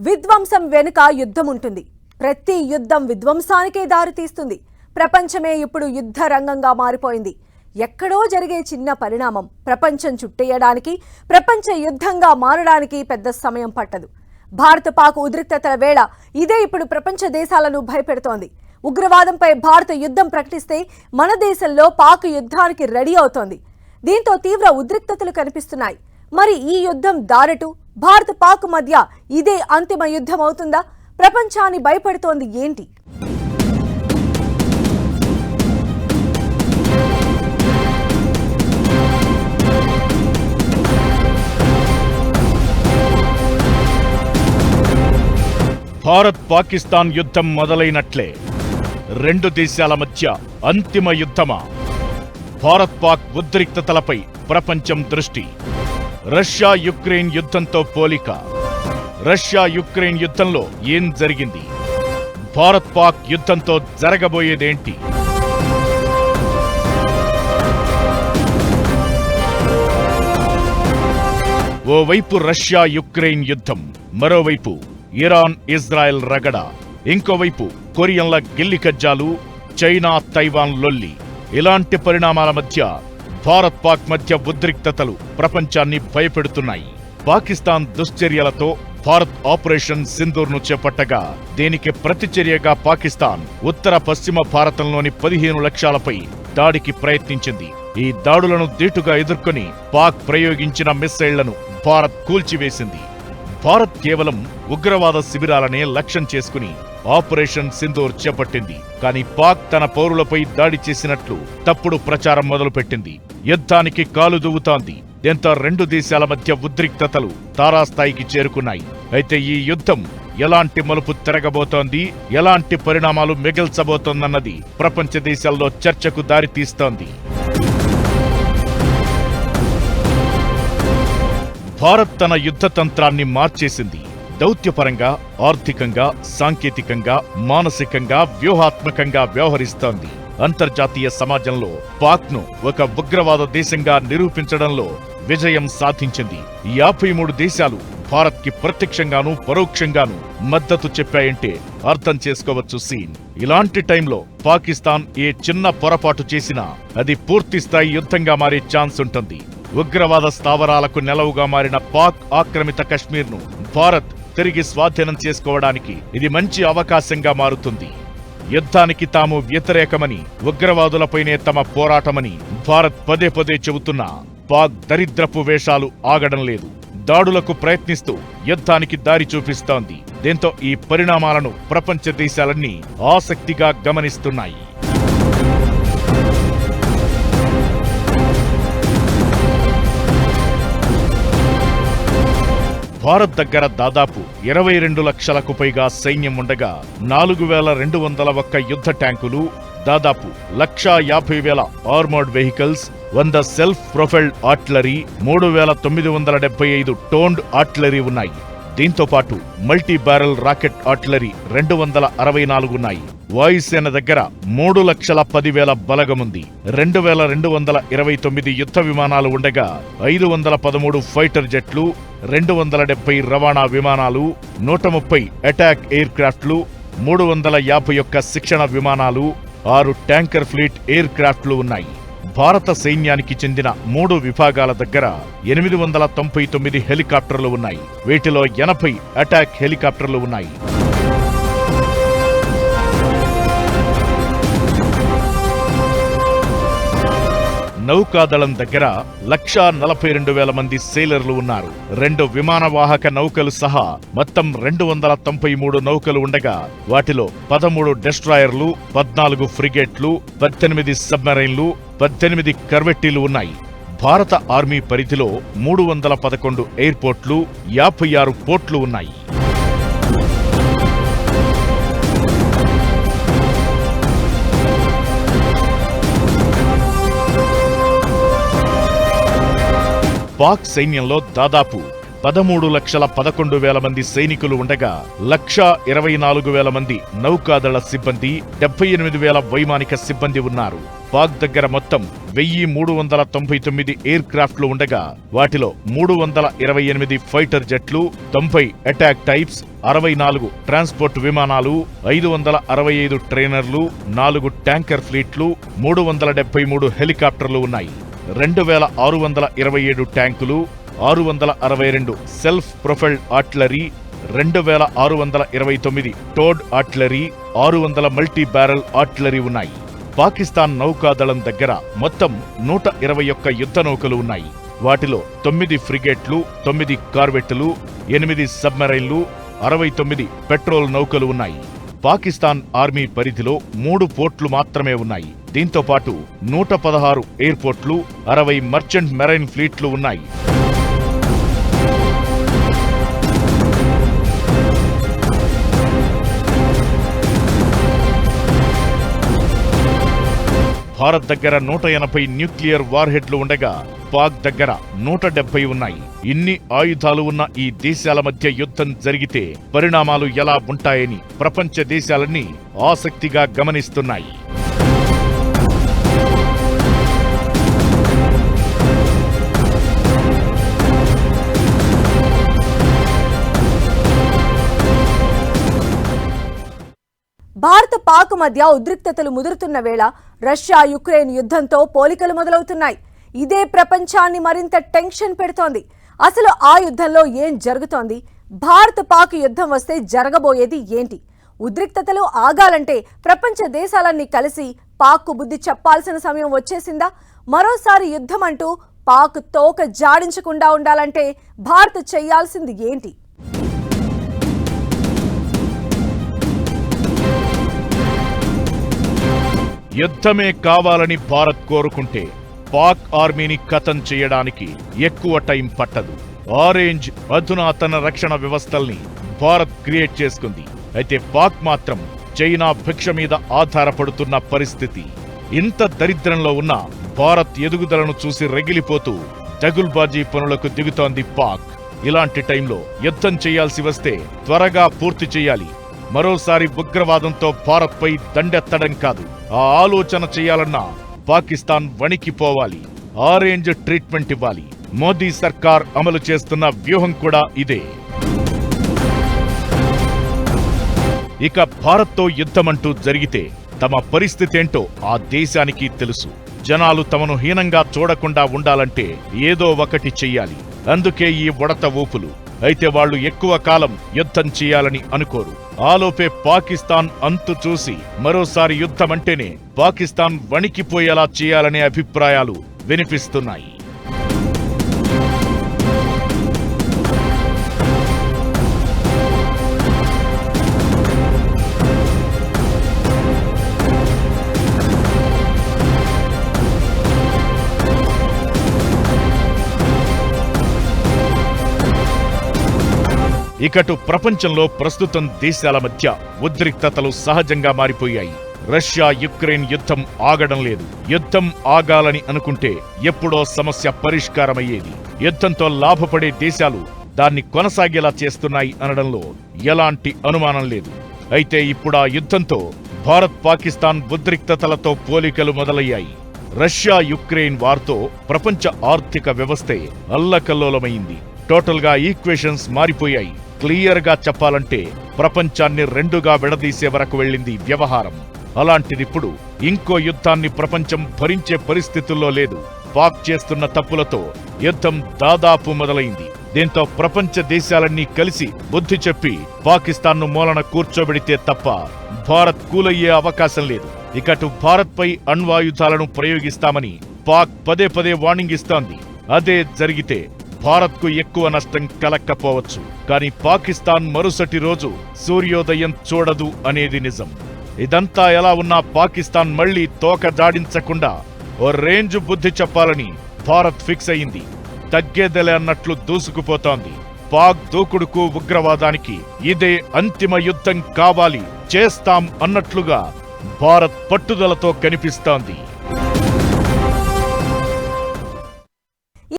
విధ్వంసం వెనుక యుద్ధం ఉంటుంది ప్రతి యుద్ధం విధ్వంసానికే దారితీస్తుంది ప్రపంచమే ఇప్పుడు యుద్ధ రంగంగా మారిపోయింది. ఎక్కడో జరిగే చిన్న పరిణామం ప్రపంచం చుట్టేయడానికి ప్రపంచ యుద్ధంగా మారడానికి పెద్ద సమయం పట్టదు. భారత పాక్ ఉద్రిక్తతల వేళ ఇదే ఇప్పుడు ప్రపంచ దేశాలను భయపెడుతోంది. ఉగ్రవాదంపై భారత యుద్ధం ప్రకటిస్తే మన దేశంలో పాక్ యుద్ధానికి రెడీ అవుతోంది. దీంతో తీవ్ర ఉద్రిక్తతలు కనిపిస్తున్నాయి. మరి ఈ యుద్ధం దారటు భారత పాక్ మధ్య ఇదే అంతిమ యుద్ధం అవుతుందా ప్రపంచాన్ని భయపెడుతోంది ఏంటి? భారత్ పాకిస్తాన్ యుద్ధం మొదలైనట్లే. రెండు దేశాల మధ్య అంతిమ యుద్ధమా? భారత్ పాక్ ఉద్రిక్తతలపై ప్రపంచం దృష్టి. రష్యా యుక్రెయిన్ యుద్ధంతో పోలిక. రష్యా యుక్రెయిన్ యుద్ధంలో ఏం జరిగింది? భారత్ పాక్ యుద్ధంతో జరగబోయేదేంటి? ఓవైపు రష్యా యుక్రెయిన్ యుద్ధం మరోవైపు ఇరాన్ ఇజ్రాయెల్ రగడ ఇంకోవైపు కొరియన్ల గిల్లి కజ్జాలు చైనా తైవాన్ లొల్లి. ఇలాంటి పరిణామాల మధ్య భారత్ పాక్ మధ్య ఉద్రిక్తతలు ప్రపంచాన్ని భయపెడుతున్నాయి. పాకిస్తాన్ దుశ్చర్యలతో భారత్ ఆపరేషన్ సింధూర్ను చేపట్టగా దీనికి ప్రతిచర్యగా పాకిస్తాన్ ఉత్తర పశ్చిమ భారతంలోని పదిహేను లక్ష్యాలపై దాడికి ప్రయత్నించింది. ఈ దాడులను దీటుగా ఎదుర్కొని పాక్ ప్రయోగించిన మిస్సైళ్ళను భారత్ కూల్చివేసింది. భారత్ కేవలం ఉగ్రవాద శిబిరాలనే లక్ష్యం చేసుకుని ఆపరేషన్ సింధూర్ చేపట్టింది. కానీ పాక్ తన పౌరులపై దాడి చేసినట్లు తప్పుడు ప్రచారం మొదలుపెట్టింది. యుద్ధానికి కాలు దువ్వుతాంది దీంతో రెండు దేశాల మధ్య ఉద్రిక్తతలు తారాస్థాయికి చేరుకున్నాయి. అయితే ఈ యుద్ధం ఎలాంటి మలుపు తిరగబోతోంది? ఎలాంటి పరిణామాలు మిగిల్చబోతోందన్నది ప్రపంచ దేశాల్లో చర్చకు దారితీస్తోంది. భారత్ తన యుద్ధ తంత్రాన్ని మార్చేసింది. దౌత్యపరంగా ఆర్థికంగా సాంకేతికంగా మానసికంగా వ్యూహాత్మకంగా వ్యవహరిస్తోంది. అంతర్జాతీయ సమాజంలో పాక్ను ఒక ఉగ్రవాద దేశంగా నిరూపించడంలో విజయం సాధించింది. యాభై మూడు దేశాలు భారత్కి ప్రత్యక్షంగాను పరోక్షంగాను మద్దతు చెప్పాయంటే అర్థం చేసుకోవచ్చు సీన్. ఇలాంటి టైంలో పాకిస్తాన్ ఏ చిన్న పొరపాటు చేసినా అది పూర్తిస్థాయి యుద్ధంగా మారే ఛాన్స్ ఉంటుంది. ఉగ్రవాద స్థావరాలకు నెలవుగా మారిన పాక్ ఆక్రమిత కశ్మీర్ను భారత్ తిరిగి స్వాధీనం చేసుకోవడానికి ఇది మంచి అవకాశంగా మారుతుంది. యుద్ధానికి తాము వ్యతిరేకమని ఉగ్రవాదులపైనే తమ పోరాటమని భారత్ పదే పదే చెబుతున్నా పాక్ దరిద్రపు వేషాలు ఆగడం లేదు. దాడులకు ప్రయత్నిస్తూ యుద్ధానికి దారి చూపిస్తోంది. దీంతో ఈ పరిణామాలను ప్రపంచ దేశాలన్నీ ఆసక్తిగా గమనిస్తున్నాయి. భారత్ దగ్గర దాదాపు ఇరవై రెండు లక్షలకు పైగా సైన్యం ఉండగా నాలుగు వేల రెండు వందల ఒక్క యుద్ధ ట్యాంకులు దాదాపు లక్షా యాభై వేల ఆర్మర్డ్ వెహికల్స్ వంద సెల్ఫ్ ప్రొఫైల్డ్ ఆర్టిలరీ మూడు వేల తొమ్మిది వందల డెబ్బై ఐదు టోన్డ్ ఆర్టిలరీ ఉన్నాయి. దీంతో పాటు మల్టీ బ్యారెల్ రాకెట్ ఆర్టిలరీ రెండు వందల అరవై నాలుగు ఉన్నాయి. వాయుసేన దగ్గర మూడు లక్షల పదివేల బలగముంది. రెండు వేల రెండు వందల ఇరవై తొమ్మిది యుద్ధ విమానాలు ఉండగా ఐదు వందల పదమూడు ఫైటర్ జెట్లు రెండు వందల డెబ్బై రవాణా విమానాలు నూట ముప్పై అటాక్ ఎయిర్ క్రాఫ్ట్లు మూడు వందల యాభై ఒక్క శిక్షణ విమానాలు ఆరు ట్యాంకర్ ఫ్లీట్ ఎయిర్ క్రాఫ్ట్లు ఉన్నాయి. భారత సైన్యానికి చెందిన మూడు విభాగాల దగ్గర ఎనిమిది వందల తొంభై తొమ్మిది హెలికాప్టర్లు ఉన్నాయి. వీటిలో ఎనభై అటాక్ హెలికాప్టర్లు ఉన్నాయి. నౌకాదళం దగ్గర లక్షా నలభై రెండు వేల మంది సేలర్లు ఉన్నారు. రెండు విమానవాహక నౌకలు సహా మొత్తం రెండు వందల తొంభై మూడు నౌకలు ఉండగా వాటిలో పదమూడు డెస్ట్రాయర్లు పద్నాలుగు ఫ్రిగేట్లు పద్దెనిమిది సబ్మెరైన్లు పద్దెనిమిది కర్వెట్టీలు ఉన్నాయి. భారత ఆర్మీ పరిధిలో మూడు వందల పదకొండు ఎయిర్పోర్ట్లు యాభై ఆరు పోర్ట్లు ఉన్నాయి. పాక్ సైన్యంలో దాదాపు పదమూడు లక్షల పదకొండు వేల మంది సైనికులు ఉండగా లక్షా ఇరవై నాలుగు వేల మంది నౌకాదళ సిబ్బంది డెబ్బై ఎనిమిది వేల వైమానిక సిబ్బంది ఉన్నారు. పాక్ దగ్గర మొత్తం వెయ్యి మూడు వందల తొంభై తొమ్మిది ఎయిర్ క్రాఫ్ట్లు ఉండగా వాటిలో మూడు వందల ఇరవై ఎనిమిది ఫైటర్ జెట్లు తొంభై అటాక్ టైప్స్ అరవై నాలుగు ట్రాన్స్పోర్ట్ విమానాలు ఐదు వందల అరవై ఐదు ట్రైనర్లు నాలుగు ట్యాంకర్ ఫ్లీట్లు మూడు వందల డెబ్బై మూడు హెలికాప్టర్లు ఉన్నాయి. రెండు వేల ఆరు వందల ఇరవై ఏడు ట్యాంకులు ఆరు వందల అరవై రెండు సెల్ఫ్ ప్రొఫైల్డ్ ఆర్టిలరీ రెండు వేల ఆరు వందల ఇరవై తొమ్మిది టోడ్ ఆర్టిలరీ ఆరు వందల మల్టీ బ్యారల్ ఆర్టిలరీ ఉన్నాయి. పాకిస్తాన్ నౌకాదళం దగ్గర మొత్తం నూట ఇరవై ఒక్క యుద్ధ నౌకలు ఉన్నాయి. వాటిలో తొమ్మిది ఫ్రిగేట్లు తొమ్మిది కార్వెట్లు ఎనిమిది సబ్మెరైన్లు అరవై తొమ్మిది పెట్రోల్ నౌకలు ఉన్నాయి. పాకిస్తాన్ ఆర్మీ పరిధిలో మూడు పోర్ట్లు మాత్రమే ఉన్నాయి. దీంతో పాటు నూట పదహారు ఎయిర్పోర్ట్లు అరవై మర్చెంట్ మెరైన్ ఫ్లీట్లు ఉన్నాయి. భారత్ దగ్గర నూట ఎనభై న్యూక్లియర్ వార్హెడ్లు ఉండగా పాక్ దగ్గర నూట డెబ్బై ఉన్నాయి. ఇన్ని ఆయుధాలు ఉన్న ఈ దేశాల మధ్య యుద్ధం జరిగితే పరిణామాలు ఎలా ఉంటాయని ప్రపంచ దేశాలన్నీ ఆసక్తిగా గమనిస్తున్నాయి. భారత పాక్ మధ్య ఉద్రిక్తతలు ముదురుతున్న వేళ రష్యా యుక్రెయిన్ యుద్ధంతో పోలికలు మొదలవుతున్నాయి. ఇదే ప్రపంచాన్ని మరింత టెన్షన్ పెడుతోంది. అసలు ఆ యుద్ధంలో ఏం జరుగుతోంది? భారత పాక్ యుద్ధం వస్తే జరగబోయేది ఏంటి? ఉద్రిక్తతలు ఆగాలంటే ప్రపంచ దేశాలన్నీ కలిసి పాక్కు బుద్ధి చెప్పాల్సిన సమయం వచ్చేసిందా? మరోసారి యుద్ధం అంటూ పాక్ తోక జాడించకుండా ఉండాలంటే భారత్ చేయాల్సింది ఏంటి? యుద్ధమే కావాలని భారత్ కోరుకుంటే పాక్ ఆర్మీని కథం చేయడానికి ఎక్కువ టైం పట్టదు. ఆరెంజ్ అధునాతన రక్షణ వ్యవస్థల్ని భారత్ క్రియేట్ చేసుకుంది. అయితే పాక్ మాత్రం చైనా భిక్ష మీద ఆధారపడుతున్న పరిస్థితి. ఇంత దరిద్రంలో ఉన్న భారత్ ఎదుగుదలను చూసి రగిలిపోతూ దగుల్బాజీ పనులకు దిగుతోంది పాక్. ఇలాంటి టైంలో యుద్ధం చేయాల్సి వస్తే త్వరగా పూర్తి చేయాలి. మరోసారి ఉగ్రవాదంతో భారత్పై దండెత్తడం కాదు. ఆ ఆలోచన చేయాలన్నా పాకిస్తాన్ వణికిపోవాలి. ఆరెంజ్ ట్రీట్మెంట్ ఇవ్వాలి. మోదీ సర్కార్ అమలు చేస్తున్న వ్యూహం కూడా ఇదే. ఇక భారత్తో యుద్ధమంటూ జరిగితే తమ పరిస్థితేంటో ఆ దేశానికి తెలుసు. జనాలు తమను హీనంగా చూడకుండా ఉండాలంటే ఏదో ఒకటి చెయ్యాలి. అందుకే ఈ ఉడత ఊపులు. అయితే వాళ్ళు ఎక్కువ కాలం యుద్ధం చేయాలని అనుకోరు. ఆలోపే పాకిస్తాన్ అంతు చూసి మరోసారి యుద్ధమంటేనే పాకిస్తాన్ వణికిపోయేలా చేయాలనే అభిప్రాయాలు వినిపిస్తున్నాయి. ఇకటు ప్రపంచంలో ప్రస్తుతం దేశాల మధ్య ఉద్రిక్తతలు సహజంగా మారిపోయాయి. రష్యా యుక్రెయిన్ యుద్ధం ఆగడం లేదు. యుద్ధం ఆగాలని అనుకుంటే ఎప్పుడో సమస్య పరిష్కారమయ్యేది. యుద్ధంతో లాభపడే దేశాలు దాన్ని కొనసాగేలా చేస్తున్నాయి అనడంలో ఎలాంటి అనుమానం లేదు. అయితే ఇప్పుడు ఆ యుద్ధంతో భారత్ పాకిస్తాన్ ఉద్రిక్తతలతో పోలికలు మొదలయ్యాయి. రష్యా యుక్రెయిన్ వార్తో ప్రపంచ ఆర్థిక వ్యవస్థే అల్లకల్లోలమైంది. టోటల్గా ఈక్వేషన్స్ మారిపోయాయి. క్లియర్గా చెప్పాలంటే ప్రపంచాన్ని రెండుగా విడదీసే వరకు వెళ్ళింది వ్యవహారం. అలాంటిదిప్పుడు ఇంకో యుద్ధాన్ని ప్రపంచం భరించే పరిస్థితుల్లో లేదు. పాక్ చేస్తున్న తప్పులతో యుద్ధం దాదాపు మొదలైంది. దీంతో ప్రపంచ దేశాలన్నీ కలిసి బుద్ధి చెప్పి పాకిస్తాన్ను మూలన కూర్చోబెడితే తప్ప భారత్ కూలయ్యే అవకాశం లేదు. ఇకటు భారత్పై అణ్వాయుధాలను ప్రయోగిస్తామని పాక్ పదే పదే వార్నింగ్ ఇస్తోంది. అదే జరిగితే భారత్కు ఎక్కువ నష్టం కలక్కపోవచ్చు. కానీ పాకిస్తాన్ మరుసటి రోజు సూర్యోదయం చూడదు అనేది నిజం. ఇదంతా ఎలా ఉన్నా పాకిస్తాన్ మళ్ళీ తోక జాడించకుండా ఓ రేంజ్ బుద్ధి చెప్పాలని భారత్ ఫిక్స్ అయింది. తగ్గేదెలే అన్నట్లు దూసుకుపోతోంది. పాక్ దూకుడుకు ఉగ్రవాదానికి ఇదే అంతిమ యుద్ధం కావాలి చేస్తాం అన్నట్లుగా భారత్ పట్టుదలతో కనిపిస్తోంది.